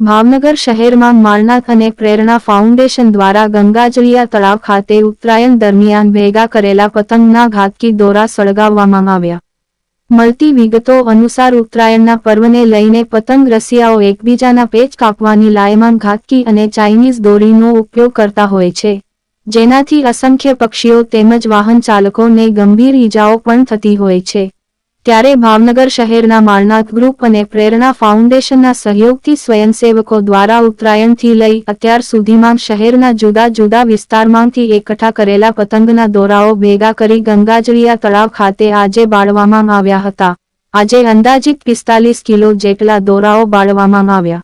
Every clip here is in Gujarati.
ભાવનગર શહેરમાં મારનાથ અને પ્રેરણા ફાઉન્ડેશન દ્વારા ગંગાજળિયા તળાવ ખાતે ઉત્તરાયણ દરમિયાન ભેગા કરેલા પતંગના ઘાતકી દોરા સળગાવવામાં આવ્યા. મળતી વિગતો અનુસાર ઉત્તરાયણના પર્વને લઈને પતંગ રસિયાઓ એકબીજાના પેચ કાપવાની લાયમાન ઘાતકી અને ચાઇનીઝ દોરીનો ઉપયોગ કરતા હોય છે. જેનાથી અસંખ્ય પક્ષીઓ તેમજ વાહન ચાલકોને ગંભીર ઈજાઓ પણ થતી હોય છે. ત્યારે ભાવનગર શહેરના માળનાથ ગ્રુપ અને પ્રેરણા ફાઉન્ડેશનના સહયોગથી સ્વયંસેવકો દ્વારા ઉત્તરાયણથી લઈ અત્યાર સુધીમાં શહેરના જુદા જુદા વિસ્તારમાંથી એકઠા કરેલા પતંગના દોરાઓ ભેગા કરી ગંગાજળિયા તળાવ ખાતે આજે બાળવામાં આવ્યા હતા. આજે અંદાજિત પિસ્તાલીસ કિલો જેટલા દોરાઓ બાળવામાં આવ્યા.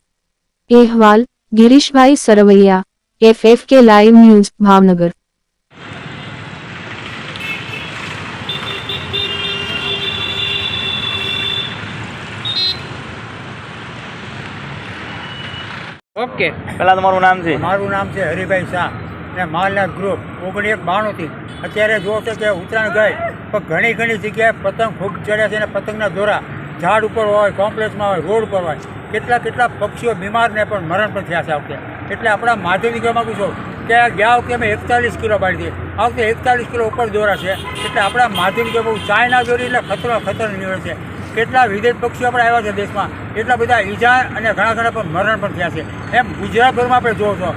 અહેવાલ, Girishbhai Sarvaiya F K live news, Bhavnagar. Okay. પહેલાં તમારું નામ છે? મારું નામ છે હરિભાઈ શાહ. ને માલનાથ ગ્રુપ ઓગણીસ એક બાણુંથી અત્યારે જો છો કે ઉત્તરાયણ ગઈ પણ ઘણી ઘણી જગ્યાએ પતંગ ખૂબ ચડ્યા છે અને પતંગના દોરા ઝાડ ઉપર હોય કોમ્પ્લેક્સમાં હોય રોડ ઉપર હોય. કેટલા કેટલા પક્ષીઓ બીમારને પણ મરણ પણ થયા છે આવતે એટલે આપણા માધ્યમિક કહેવા માગું છું કે ગયા વખતે અમે એકતાલીસ કિલો પાડી દઈએ આ વખતે એકતાલીસ કિલો ઉપર દોરા છે. એટલે આપણા માધ્યમિક બહુ ચાઇના દોરી એટલે ખતરો ખતરો નીવડે છે. કેટલા વિદેશ પક્ષીઓ આપણે આવ્યા છે દેશમાં? એટલા બધા ઈજા અને ઘણા ઘણા પણ મરણ પણ થયા છે. એમ ગુજરાતભરમાં આપણે જોવો છો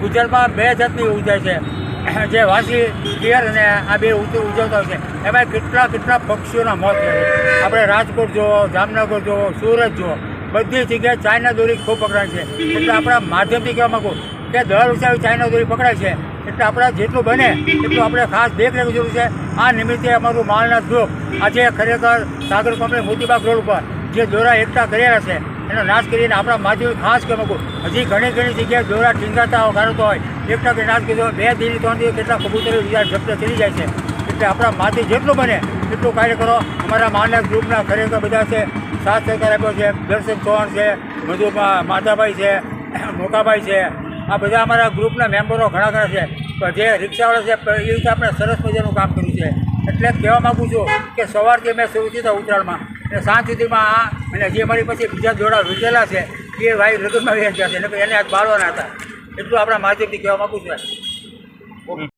ગુજરાતમાં બે જાતની ઉજાય છે. જે વાસી પિયર અને આ બે ઉજ- ઉજવતા હોય છે. એમાં કેટલા કેટલા પક્ષીઓના મોત થયા છે. આપણે રાજકોટ જુઓ, જામનગર જુઓ, સુરત જુઓ, બધી જગ્યાએ ચાઇના દોરી ખૂબ પકડાય છે. એટલે આપણા માધ્યમથી કહેવા માગું કે દર વર્ષે ચાઇના દોરી પકડાય છે. એટલે આપણા જેટલું બને એટલું આપણે ખાસ દેખ લેવી જરૂર છે. આ નિમિત્તે અમારું માલના ગ્રુપ આજે ખરેખર સાગર કોમ્પ્લેક્સ મોતીબાગ રોડ ઉપર જે દોરા એકઠા કરેલા છે, એનો નાશ કરીને આપણા માધ્યમ ખાસ કે હજી ઘણી ઘણી જગ્યાએ દોરા ટીંગાતા ગાળતો હોય. એકઠા કરી નાશ કીધો, બે દિન, ત્રણ દિવસ કેટલા કબૂતરો બીજા જપ્ત ચડી જાય છે. એટલે આપણા માથી જેટલું બને એટલું કાર્ય કરો. અમારા માલના ગ્રુપના ખરેખર બધા છે, સાથ સહકાર આપ્યો છે દર્શક ચૌહાણ છે મધુ માધાભાઈ છે મોકાભાઈ છે આ બધા અમારા ગ્રુપના મેમ્બરો ઘણા ઘણા છે. પણ જે રિક્ષાવાળા છે એ રીતે આપણે સરસ મજાનું કામ કર્યું છે. એટલે કહેવા માગું છું કે સવારથી મેં શરૂ થતા ઉત્તરાયણમાં. અને સાંજ સુધીમાં આ અને જે મારી પછી બીજા જોડા વીટેલા છે, એ ભાઈ લગ્નમાં વેચ્યા છે. એટલે એને આજ બાળવાના હતા. એટલું આપણા માધ્યમથી કહેવા માગું છું.